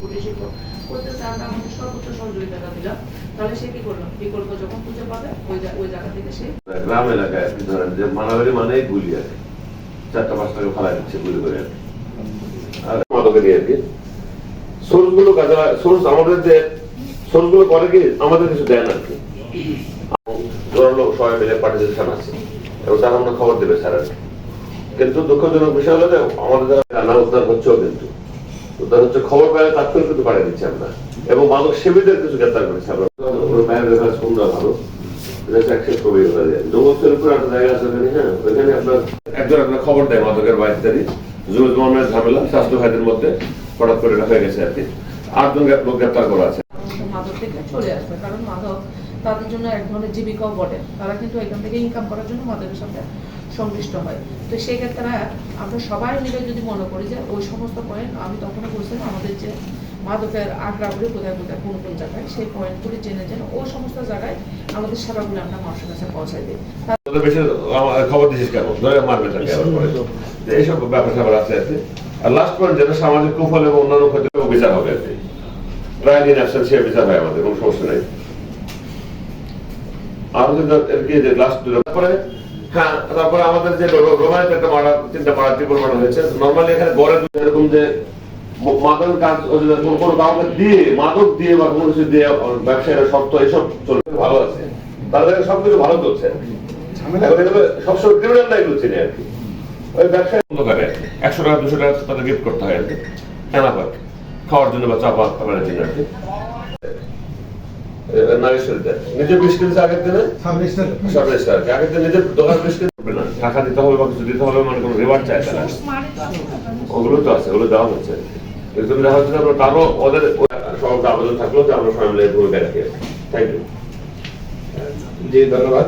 করতেছে আমরা আমাদের সর্বোচ্চ সহযোগিতা দিলাম তাহলে সে কি করল? যখন খুঁজে পাবে, ওই ওই জায়গা থেকে সে গ্রাম এলাকায় ধরেন যে মানেই গুলি আর। চারটা দিচ্ছে গুলি করে আর। আর কি। সোর্স আমাদের যে করে কি, আমাদের কিছু দেন আর কি। খবর কিন্তু দুঃখজনক বিষয় হলো আমাদের যারা রান্না উদ্ধার হচ্ছেও কিন্তু উদ্ধার হচ্ছে খবর পেলে তাৎক্ষণিক কিন্তু পাঠিয়ে দিচ্ছি আমরা। এবং মাদক সেবীদের কিছু গ্রেপ্তার করেছি আমরা। মায়ের রেফারেন্স কোনটা ভালো। হ্যাঁ? তাদের জন্য এক ধরনের জীবিকাও বটে। তারা কিন্তু এখান থেকে ইনকাম করার জন্য মাদকের সাথে সংশ্লিষ্ট হয়। তো সেই ক্ষেত্রে আমরা সবাই মিলে যদি মনে করি যে ওই সমস্ত পয়েন্ট আমি তখনও বলছিলাম আমাদের যে মাদকের আগ্রাগুলি কোথায় কোথায় কোন কোন জায়গায় সেই পয়েন্টগুলি জেনে জেনে ওই সমস্ত জায়গায় আমাদের সেবাগুলো আমরা মানুষের কাছে পৌঁছাই দিই। তোদের বেশি আমার খবর দিছিস কেন? ধরে মারবে তাকে আবার পরে। যে এইসব ব্যাপার স্যাপার আছে আর আর লাস্ট পয়েন্ট যেটা সামাজিক কুফল এবং অন্যান্য ক্ষেত্রে বিচার হবে আর কি। ট্রায়াল ইন অ্যাবসেন্স সে বিচার হয় আমাদের কোনো সমস্যা নেই। আর হচ্ছে এর কি যে লাস্ট তারপরে হ্যাঁ তারপরে আমাদের যে রোমানিতে একটা মারা তিনটা মারা ত্রিপুর মারা হয়েছে। নর্মালি এখানে গড়ে এরকম যে মাদক কাজ কোনো কাউকে দিয়ে মাদক দিয়ে বা কোনো কিছু দিয়ে ব্যবসায়ীরা শক্ত চলতে ভালো আছে। তাদের সবকিছু ভালো চলছে। সবসময় ক্রিমিনাল লাইফ হচ্ছে না আর কি। ওই ব্যবসায় বন্ধ করে একশো টাকা দুশো টাকা তাদের গিফট করতে হয় আর কি। খাওয়ার জন্য বা চাপা খাবারের জন্য আর কি। নিজে বিশ কিনছে আগের দিনে? সরকারি স্যার আগের দিনে নিজের দোকান বিশ কিনতে না। টাকা দিতে হবে বা কিছু দিতে হবে মানে কোনো রিওয়ার্ড চায় তারা। ওগুলো তো আছে ওগুলো দেওয়া হচ্ছে। কিন্তু দেখা হচ্ছে যে আমরা তারও ওদের সব আবেদন থাকল যে আমরা সবাই মিলে ভূমিকা রাখি থ্যাংক ইউ জি ধন্যবাদ।